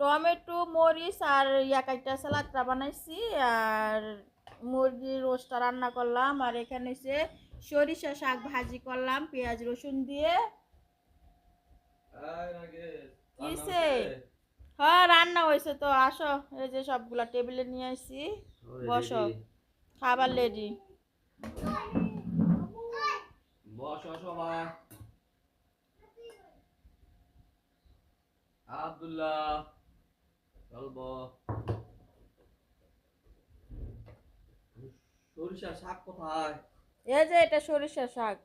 Tomato মরিচ আর ইয়াকাইটা সালাদটা বানাইছি আর মুরগির রোস্টটা রান্না করলাম। আর এখানে হচ্ছে সরিষা শাক ভাজি করলাম পেঁয়াজ রসুন দিয়ে। কিসে? হ্যাঁ রান্না হয়েছে তো আসো। এই যে সবগুলা টেবিলে নিয়ে আসছি বসো। খাবার রেডি। বসো সবাই। আব্দুল্লাহ। সরিষা শাক কোথায়? এই যে এটা সরিষা শাক।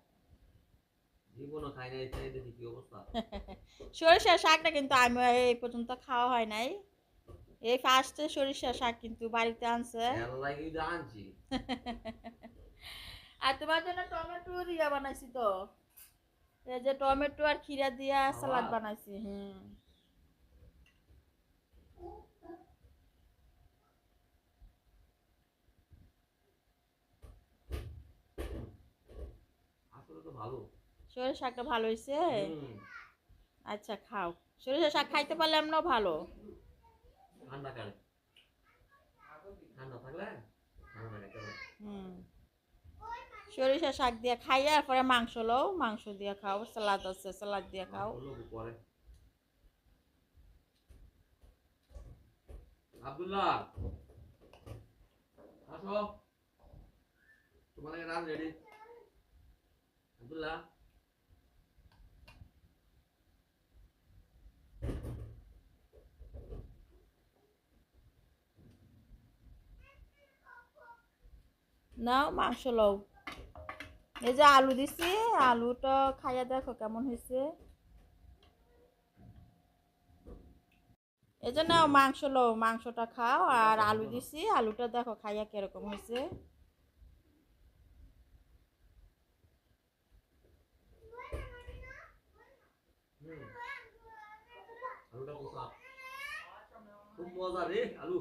জীবনও খাই নাই তাই দেখি কি অবস্থা। সরিষা শাকটা কিন্তু আমি এই পর্যন্ত খাওয়া হয় নাই। এই ফার্স্টে সরিষা শাক কিন্তু বাড়িতে আনছি। আর তোমার জন্য টমেটো দিয়া বানাইছি তো। এই যে টমেটো আর খিরা দিয়া সালাদ বানাইছি হুম আসলে তো ভালো। সরিষা শাকটা ভালো হয়েছে আচ্ছা খাও। সরিষা শাক খাইতে পারলে এমনও ভালো। ঠান্ডা কালে ঠান্ডা থাকলে? ঠান্ডা খাইতে হবে। হুম। সরিষা শাক দিয়ে খাইয়া পরে মাংস লও মাংস দিয়ে খাও সালাদ আছে সালাদ দিয়ে খাও। আব্দুল্লাহ আসো। তোমার রাত রেডি? আব্দুল্লাহ নাও মাংস লও। এই যে আলু দিছি আলুটা খাইয়া দেখো কেমন হয়েছে এই যে নাও মাংস লও মাংসটা খাও আর আলু দিছি আলুটা দেখো খাইয়া কীরকম হয়েছে হুম আলুটা কোথা খুব মজা রে আলু।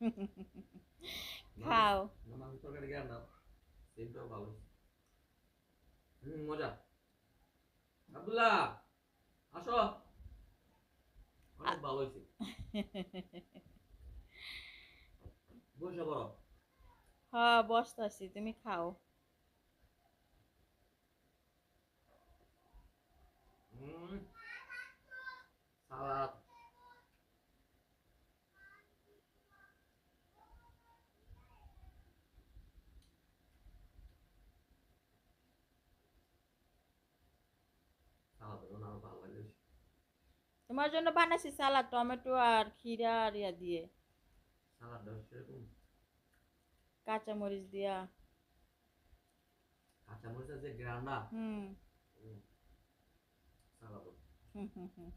খাও। না মাংস তরকারি গেল না সেটাও ভালো। হুম মজা। আব্দুল্লাহ আসো। অনেক ভালো হয়েছে। বসে পড়ো। হ্যাঁ বসতাছি তুমি খাও হুম সালাদ সালাদ না ভালো লাগে বেশি। তোমার জন্য বানাইছি সালাদ টমেটো আর খিরা আর ইয়া দিয়ে। কাঁচামরিচ সেরকম কাঁচা মরিচ দিয়া। কাঁচামরিচ আছে গ্রানা হুম। হুম হুম হুম।